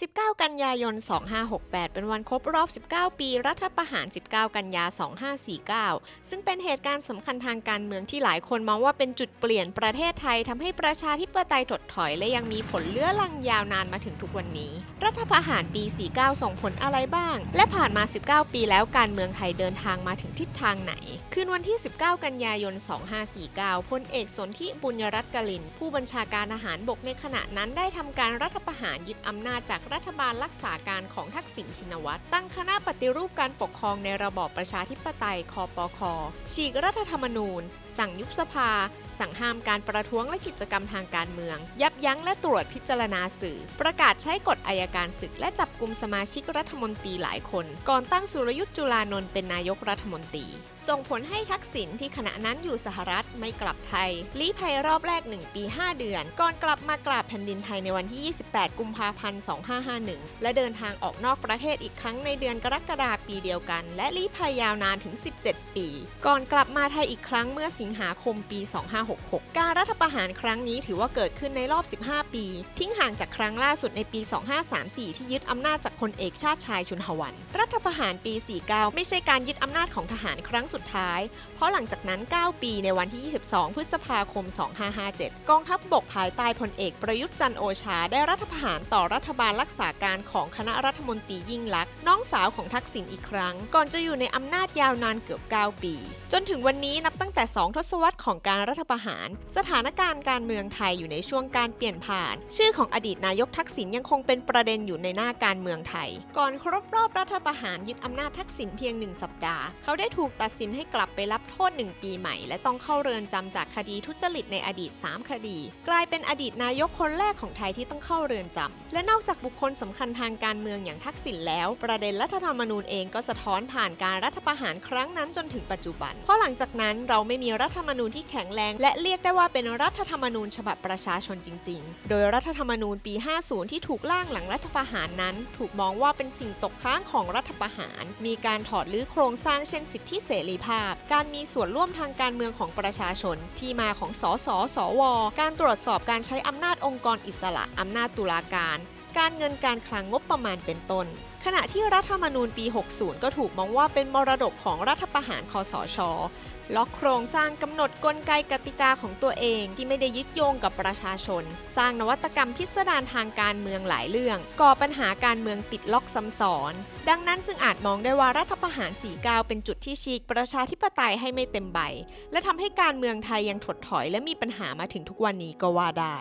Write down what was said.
19 กันยายน 2568 เป็นวันครบรอบ 19 ปี รัฐประหาร 19 กันยา 2549 ซึ่งเป็นเหตุการณ์สำคัญทางการเมืองที่หลายคนมองว่าเป็นจุดเปลี่ยนประเทศไทยทำให้ประชาธิปไตยถดถอยและยังมีผลเลื้อลังยาวนานมาถึงทุกวันนี้ รัฐประหารปี 49 ส่งผลอะไรบ้าง และผ่านมา 19 ปีแล้วการเมืองไทยเดินทางมาถึงทิศทางไหน คืนวันที่ 19 กันยายน 2549 พลเอกสนธิบุญรัตน์กลิน ผู้บัญชาการทหารบกในขณะนั้นได้ทำการรัฐประหารยึดอำนาจจากรัฐบาลรักษาการของทักษิณชินวัตรตั้งคณะปฏิรูปการปกครองในระบอบประชาธิปไตยคอปคฉีกรัฐธรรมนูญ สั่งยุบสภา สั่งห้ามการประท้วงและกิจกรรมทางการเมือง ยับยั้งและตรวจพิจารณาสื่อ ประกาศใช้กฎอายการศึก และจับกลุ่มสมาชิกรัฐมนตรีหลายคน ก่อนตั้งสุรยุทธ์จุลานนท์เป็นนายกรัฐมนตรี ส่งผลให้ทักษิณที่ขณะนั้นอยู่สหรัฐไม่กลับไทยลี้ภัยรอบแรก 1 ปี 5 เดือน ก่อนกลับมากราบแผ่นดินไทยในวันที่ 28 กุมภาพันธ์2551 และเดินทางออกนอกประเทศอีกครั้งในเดือนกรกฎาปีเดียวกัน และลี้ภัยยาวนานถึง 17 ปี ก่อนกลับมาไทยอีกครั้งเมื่อสิงหาคมปี 2566 การรัฐประหารครั้งนี้ถือว่าเกิดขึ้นในรอบ 15 ปี ทิ้งห่างจากครั้งล่าสุดในปี 2534 ที่ยึดอำนาจจากพลเอกชาติชายชุนหวัน รัฐประหารปี 49 ไม่ใช่การยึดอำนาจของทหารครั้งสุดท้าย เพราะหลังจากนั้น 9 ปีในวันที่ 22 พฤษภาคม 2557 กองทัพบบกภายใต้พลเอกประยุทธ์จันโอชาได้รัฐประหารต่อรัฐบาลรักษาการของคณะรัฐมนตรียิ่งลักษณ์น้องสาวของทักษิณอีกครั้ง ก่อนจะอยู่ในอำนาจยาวนานเกือบ 9 ปี จนถึงวันนี้นับตั้งแต่ 2 ทศวรรษของการรัฐประหาร สถานการณ์การเมืองไทยอยู่ในช่วงการเปลี่ยนผ่าน ชื่อของอดีตนายกทักษิณยังคงเป็นประเด็นอยู่ในหน้าการเมืองไทย ก่อนครบรอบรัฐประหารยึดอำนาจทักษิณเพียงหนึ่งสัปดาห์ เขาได้ถูกตัดสินให้กลับไปรับโทษ 1 ปีใหม่ และต้องเข้าเรือนจำจากคดีทุจริตในอดีต 3 คดี กลายเป็นอดีตนายกคนแรกของไทยที่ต้องเข้าเรือนจำและนอกจากบุคคลสำคัญทางการเมืองอย่างทักษิณแล้ว ประเด็นรัฐธรรมนูญเองก็สะท้อนผ่านการรัฐประหารครั้งนั้นจนถึงปัจจุบัน เพราะหลังจากนั้นเราไม่มีรัฐธรรมนูญที่แข็งแรง และเรียกได้ว่าเป็นรัฐธรรมนูญฉบับประชาชนจริง ๆ โดยรัฐธรรมนูญปี 50 ที่ถูกร่างหลังรัฐประหารนั้น ถูกมองว่าเป็นสิ่งตกค้างของรัฐประหาร มีการถอดรื้อโครงสร้างเช่นสิทธิเสรีภาพ การมีส่วนร่วมทางการเมืองของประชาชน ที่มาของสสสว การตรวจสอบการใช้อำนาจองค์กรอิสระอำนาจตุลาการ การเงินการคลังงบประมาณเป็นต้น ขณะที่รัฐธรรมนูญปี 60 ก็ถูกมองว่าเป็นมรดกของรัฐประหารคอสช ล็อกโครงสร้างกำหนดกลไกกติกาของตัวเองที่ไม่ได้ยึดโยงกับประชาชน สร้างนวัตกรรมพิสดารทางการเมืองหลายเรื่อง ก่อปัญหาการเมืองติดล็อกซ้ำซ้อน ดังนั้นจึงอาจมองได้ว่ารัฐประหาร 49 เป็นจุดที่ฉีกประชาธิปไตยให้ไม่เต็มใบ และทำให้การเมืองไทยยังถดถอย และมีปัญหามาถึงทุกวันนี้ก็ว่าได้